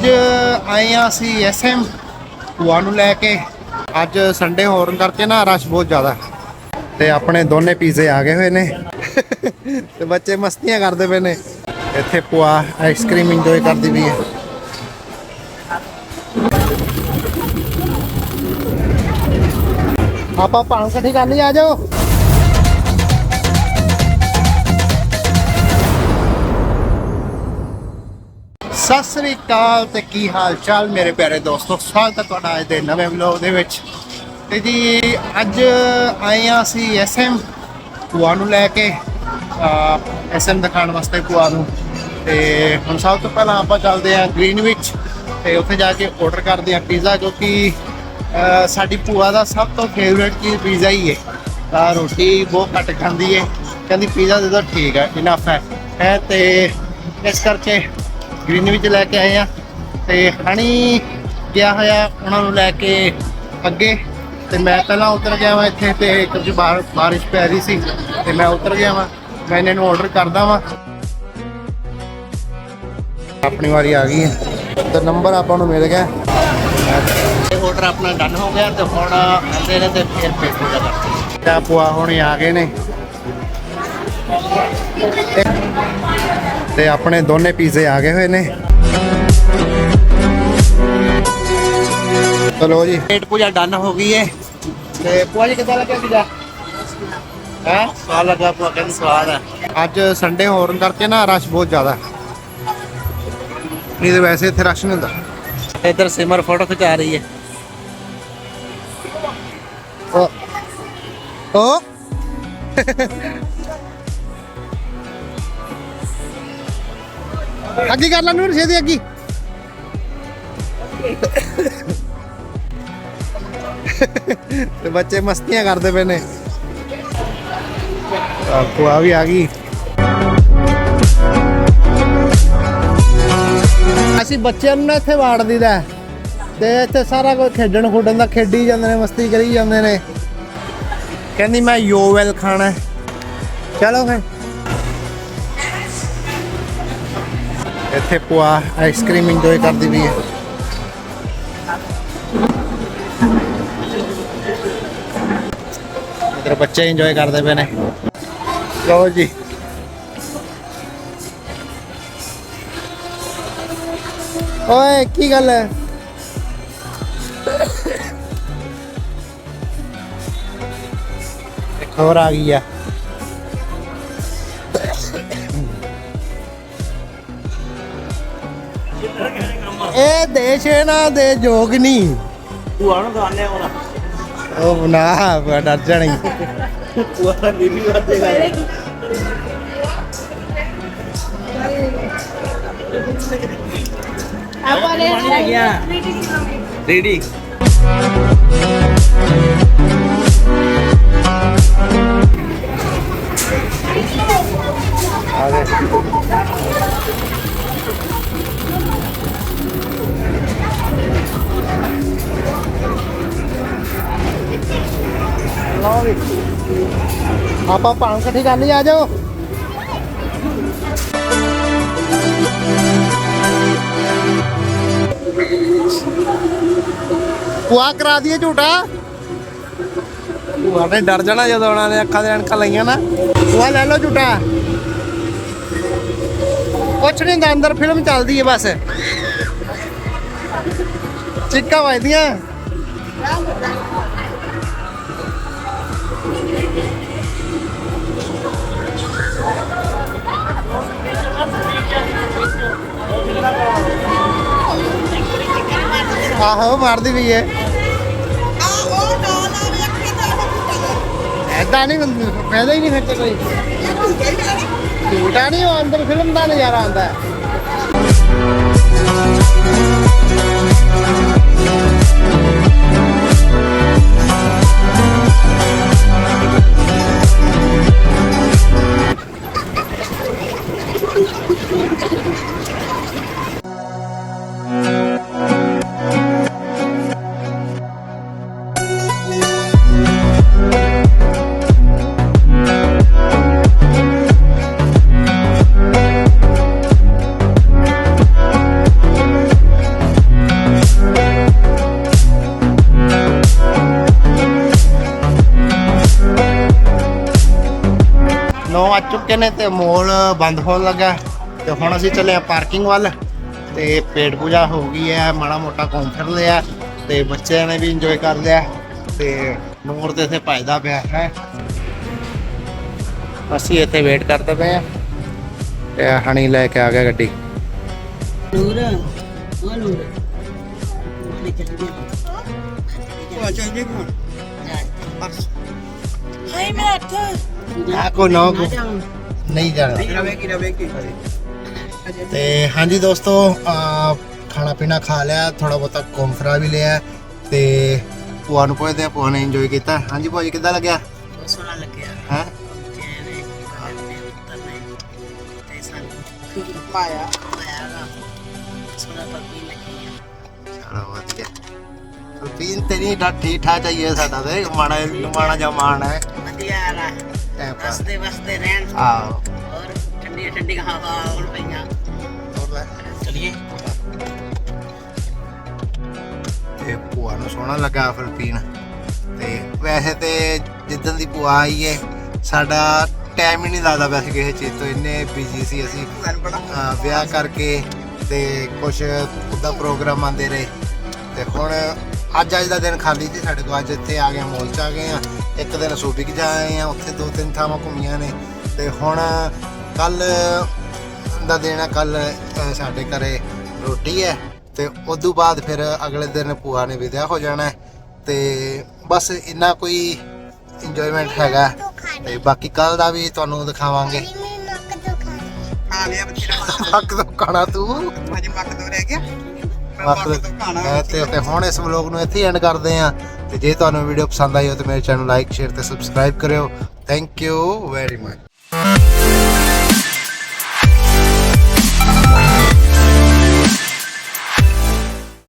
ਅੱਜ ਆਏ ਆ ਅਸੀਂ ਐਸਐਮ ਭੂਆ ਨੂੰ ਲੈ ਕੇ। ਅੱਜ ਸੰਡੇ ਹੋਰਨ ਕਰਕੇ ਨਾ ਰਸ਼ ਬਹੁਤ ਜ਼ਿਆਦਾ। ਤੇ ਆਪਣੇ ਦੋਨੇ ਪੀਜ਼ੇ ਆ ਗਏ ਹੋਏ ਨੇ। ਤੇ ਬੱਚੇ ਮਸਤੀਆਂ ਕਰਦੇ ਪਏ ਨੇ। ਇੱਥੇ ਭੂਆ ਆਈਸਕ੍ਰੀਮ ਇੰਜੋਏ ਕਰਦੀ ਵੀ ਹੈ। ਆਪਾਂ ਭਾਣ ਇਕੱਠੀ ਕਰ ਲਈ ਆ ਜਾਓ। ਸਤਿ ਸ੍ਰੀ ਅਕਾਲ ਤੇ ਕੀ ਹਾਲ ਚਾਲ ਮੇਰੇ ਪਿਆਰੇ ਦੋਸਤੋ? ਸਵਾਗਤ ਹੈ ਤੁਹਾਡਾ ਅੱਜ ਦੇ ਨਵੇਂ ਵਲੌਗ ਦੇ ਵਿੱਚ। ਤੇ ਜੀ, ਅੱਜ ਆਏ ਆ ਅਸੀਂ ਐਸਐਮ ਭੂਆ ਨੂੰ ਲੈ ਕੇ ਐਸਐਮ ਦਿਖਾਉਣ ਵਾਸਤੇ ਭੂਆ ਨੂੰ। ਤੇ ਹੁਣ ਸਭ ਤੋਂ ਪਹਿਲਾਂ ਆਪਾਂ ਚੱਲਦੇ ਆ ਗ੍ਰੀਨ ਵਿੱਚ। ਤੇ ਉੱਥੇ ਜਾ ਕੇ ਆਰਡਰ ਕਰਦੇ ਆ ਪੀਜ਼ਾ ਕਿਉਂਕਿ ਸਾਡੀ ਭੂਆ ਦਾ ਸਭ ਤੋਂ ਫੇਵਰੇਟ ਚੀਜ਼ ਪੀਜ਼ਾ ਹੀ ਹੈ। ਤਾਂ ਰੋਟੀ ਬਹੁਤ ਘੱਟ ਖਾਂਦੀ ਹੈ। ਕਹਿੰਦੀ ਪੀਜ਼ਾ ਦੇ ਦੋ ਠੀਕ ਹੈ ਇਨਫ ਹੈ। ਹੈ ਤੇ ਇਸ ਕਰਕੇ ਗ੍ਰੀਨ ਵਿੱਚ ਲੈ ਕੇ ਆਏ ਆ। ਤੇ ਹਣੀ ਗਿਆ ਹੋਇਆ ਉਹਨਾਂ ਨੂੰ ਲੈ ਕੇ ਅੱਗੇ। ਤੇ ਮੈਂ ਪਹਿਲਾਂ ਉਤਰ ਗਿਆ ਵਾਂ ਇੱਥੇ ਤੇ ਕਿਉਂਕਿ ਬਾਹਰ, ਬਾਰਿਸ਼ ਪੈ ਰਹੀ ਸੀ। ਤੇ ਮੈਂ ਉਤਰ ਗਿਆ ਵਾਂ। ਮੈਂ ਇਹਨਾਂ ਨੂੰ ਆਰਡਰ ਕਰਦਾ ਵਾਂ। ਆਪਣੀ ਵਾਰੀ ਆ ਗਈ ਹੈ। ਤੇ ਨੰਬਰ ਆਪਾਂ ਨੂੰ ਮਿਲ ਗਿਆ। ਆਰਡਰ ਆਪਣਾ ਡਨ ਹੋ ਗਿਆ ਤੇ ਹੁਣ ਆਂਦੇ ਨੇ ਤੇ ਫਿਰ ਪੇਟ ਪੂਜਾ ਕਰਦੇ ਤੇ ਭੂਆ ਹੁਣੇ ਆ ਗਏ ਨੇ। ਤੇ ਆਪਣੇ ਦੋਨੇ ਪੀਜ਼ੇ ਆ ਗਏ ਹੋਏ ਨੇ। ਚਲੋ ਜੀ। ਪੇਟ ਪੂਜਾ ਡਨ ਹੋ ਗਈ ਹੈ ਤੇ ਭੂਆ ਜੀ ਕਿੱਦਾਂ ਲੱਗਿਆ ਪੀਜ਼ਾ? ਹੈ? ਸਵਾਦ ਲੱਗਾ ਭੂਆ ਕਹਿੰਦੀ ਸਵਾਦ ਹੈ ਅੱਜ ਸੰਡੇ ਹੋਣ ਕਰਕੇ ਨਾ ਰਸ਼ ਬਹੁਤ ਜ਼ਿਆਦਾ। ਨਹੀਂ ਤੇ ਵੈਸੇ ਇੱਥੇ ਰਸ਼ ਨਹੀਂ ਹੁੰਦਾ। ਇੱਧਰ ਸਿਮਰ ਫੋਟੋ ਖਿਚਾ ਰਹੀ ਹੈ ਓ ਓ ਅੱਗੇ ਕਰ ਲੈ ਨੂਰ, ਛੇਤੀ ਅੱਗੀ। ਤੇ ਬੱਚੇ ਮਸਤੀਆਂ ਕਰਦੇ ਪਏ ਨੇ। ਆਪੋ ਆ ਵੀ ਆ ਗਈ। ਅਸੀਂ ਬੱਚਿਆਂ ਨੂੰ ਨਾ ਇੱਥੇ ਵਾੜ ਦੀਦਾ ਤੇ ਇੱਥੇ ਸਾਰਾ ਕੁਝ ਖੇਡਣ ਖੁੱਡਣ ਦਾ ਖੇਡੀ ਜਾਂਦੇ ਨੇ, ਮਸਤੀ ਕਰੀ ਜਾਂਦੇ ਨੇ। ਕਹਿੰਦੀ ਮੈਂ ਯੋਵੈਲ ਖਾਣਾ। ਚਲੋ ਫਿਰ। ਇੱਥੇ ਪੁਆ ਆਈਸਕ੍ਰੀਮ ਇੰਜੋਏ ਕਰਦੀ ਵੀ ਹੈ। ਇਧਰ ਬੱਚੇ ਇੰਜੋਏ ਕਰਦੇ ਪਏ ਨੇ। ਲਓ ਜੀ। ਓਏ, ਕੀ ਗੱਲ ਹੈ? ਇੱਕ ਹੋਰ ਆ ਗਈ ਆ। ඒ දේශනා දේ ජෝගනී. ඕ නා ඩර්ජනයි रेडी आगे ਲਓ ਵੀ। ਆਪਾਂ ਭਾਣ ਇਕੱਠੀ ਕਰ ਲਈ ਆ ਜਾਓ। ਪੁਆ ਕਰਾ ਦਈਏ ਝੂਟਾ। ਭੂਆ ਨੇ ਡਰ ਜਾਣਾ ਜਦੋਂ ਉਹਨਾਂ ਨੇ ਅੱਖਾਂ ਦੇ ਐਨਕਾਂ ਲਾਈਆਂ ਨਾ। ਪੁਆ ਲੈ ਲਓ ਝੂਟਾ। ਕੁਛ ਨਹੀਂ ਹੁੰਦਾ ਅੰਦਰ ਫਿਲਮ ਚੱਲਦੀ ਹੈ ਬਸ। ਚਿੱਕਾ ਵੱਜਦੀਆਂ। ਆਹੋ ਮਾਰਦੀ ਵੀ ਹੈ ਐਦਾਂ ਨਹੀਂ ਫਾਇਦਾ ਹੀ ਨਹੀਂ ਫਿਰ ਤੇ ਕੋਈ। ਝੂਟਾ ਨਹੀਂ ਉਹ ਅੰਦਰ ਫਿਲਮ ਦਾ ਨਜ਼ਾਰਾ ਆਉਂਦਾ। ਹੈ ਚੁੱਕੇ ਨੇ ਤੇ ਮੋਲ ਬੰਦ ਹੋਣ ਲੱਗਾ ਤੇ ਹੁਣ ਅਸੀਂ ਚੱਲੇ ਆ ਪਾਰਕਿੰਗ ਵੱਲ। ਤੇ ਪੇਟ ਪੂਜਾ ਹੋ ਗਈ ਹੈ ਮਾੜਾ ਮੋਟਾ ਘੁੰਮ ਫਿਰ ਲਿਆ। ਤੇ ਬੱਚਿਆਂ ਨੇ ਵੀ ਇੰਜੋਏ ਕਰ ਲਿਆ। ਤੇ ਨੂਰ ਤੇ ਇੱਥੇ ਭਜਦਾ ਪਿਆ ਹੈ। ਅਸੀਂ ਇੱਥੇ ਵੇਟ ਕਰਦੇ ਪਏ ਆ ਤੇ ਹਣੀ ਲੈ ਕੇ ਆ ਗਿਆ ਗੱਡੀ। ਨੂਰ ਉਹ ਨੂਰ। ਉਹਨੇ ਚੱਲ ਗਿਆ। ਉਹ ਚੱਲ ਗਿਆ ਹਾਏ ਮੇਰਾ ਹੱਥ। ਆ ਕੋ ਨੋ ਕੋ। ਨਹੀਂ ਜਾਣਾ। ਰਵੇਗੀ ਰਵੇਗੀ ਤੇ ਹਾਂਜੀ ਦੋਸਤੋ ਆ ਖਾਣਾ ਪੀਣਾ ਖਾ ਲਿਆ ਥੋੜਾ ਬਹੁਤਾ ਘੁੰਮ ਫਿਰਾ ਵੀ ਲਿਆ ਤੇ ਭੂਆ ਨੂੰ ਪੁੱਛਦੇ ਆ ਭੂਆ ਨੇ ਇੰਜੋਏ ਕੀਤਾ। ਹਾਂਜੀ ਭੂਆ ਜੀ ਕਿੱਦਾਂ ਲੱਗਿਆ? ਬਹੁਤ ਸੋਹਣਾ ਲੱਗਿਆ। ਹੈ? ਨੇ ਪਾਇਆ। ਪਾਇਆ ਗਾ। ਸੋਹਣਾ ਲੱਗੀ ਆ ਚਲੋ ਵਧੀਆ। ਪੀਨ ਤੇ ਨਹੀਂ ਡਾ ਠੀਕ ਠਾਕ ਚਾਹੀਏ ਸਾਡਾ ਤੇ ਮਾੜਾ ਮਾੜਾ ਜਿਹਾ ਮਾਣ ਹੈ। ਵਧੀਆ ਆ ਟਾਈਮ ਪਾਸ ਹੱਸਦੇ ਵਸਦੇ ਰਹਿਣ ਆਓ ਔਰ ਠੰਡੀ ਠੰਡੀ ਹਵਾ ਆਉਣ ਪਈਆਂ। ਹੋਰ ਲੈ। ਚਲਿਏ। ਤੇ ਭੂਆ ਨੂੰ ਸੋਹਣਾ ਲੱਗਾ ਫਿਲਪੀਨ ਤੇ ਵੈਸੇ ਤੇ ਜਿੱਦਣ ਦੀ ਭੂਆ ਆਈ ਏ ਸਾਡਾ ਟਾਈਮ ਹੀ ਨਹੀਂ ਲੱਗਦਾ ਵੈਸੇ ਕਿਸੇ ਚੀਜ਼ ਤੋਂ। ਇੰਨੇ ਬਿਜ਼ੀ ਸੀ ਅਸੀਂ। ਅਹ ਵਿਆਹ ਕਰਕੇ ਤੇ ਕੁਝ ਉਹਦਾ ਪ੍ਰੋਗਰਾਮ ਆਉਂਦੇ ਰਹੇ। ਤੇ ਹੁਣ ਅੱਜ ਅੱਜ ਦਾ ਦਿਨ ਖਾਲੀ ਸੀ ਸਾਡੇ ਕੋਲ ਅੱਜ ਇੱਥੇ ਆ ਗਏ ਮੋਲ ਚ ਆ ਗਏ ਆ। ਇੱਕ ਦਿਨ ਸੂਬਿਕ ਜਾ ਆਏ ਆ ਉੱਥੇ ਦੋ ਤਿੰਨ ਥਾਵਾਂ ਘੁੰਮੀਆਂ ਨੇ। ਤੇ ਹੁਣ ਕੱਲ ਦਾ ਦਿਨ ਆ ਕੱਲ ਸਾਡੇ ਘਰੇ ਰੋਟੀ ਹੈ। ਤੇ ਉਦੋਂ ਬਾਅਦ ਫਿਰ ਅਗਲੇ ਦਿਨ ਭੂਆ ਨੇ ਵਿਦਿਆ ਹੋ ਜਾਣਾ ਤੇ ਬਸ ਇੰਨਾ ਕੋਈ ਇੰਜੋਇਮੈਂਟ ਹੈਗਾ। ਤੇ ਬਾਕੀ ਕੱਲ ਦਾ ਵੀ ਤੁਹਾਨੂੰ ਦਿਖਾਵਾਂਗੇ। ਆ ਲਿਆ ਬੱਚੇ ਮੱਕ ਤੋਂ ਖਾਣਾ ਤੂੰ? ਅਜੇ ਮੱਕ ਤੋਂ ਰਹਿ ਗਿਆ। ਤੇ ਤੇ ਹੁਣ ਇਸ ਵਲੋਗ ਨੂੰ ਇੱਥੇ ਐਂਡ ਕਰਦੇ ਆ ਤੇ ਜੇ ਤੁਹਾਨੂੰ ਵੀਡੀਓ ਪਸੰਦ ਆਈ ਹੋ ਤਾਂ ਮੇਰੇ ਚੈਨਲ ਲਾਈਕ ਸ਼ੇਅਰ ਤੇ ਸਬਸਕ੍ਰਾਈਬ ਕਰਿਓ। Thank you very much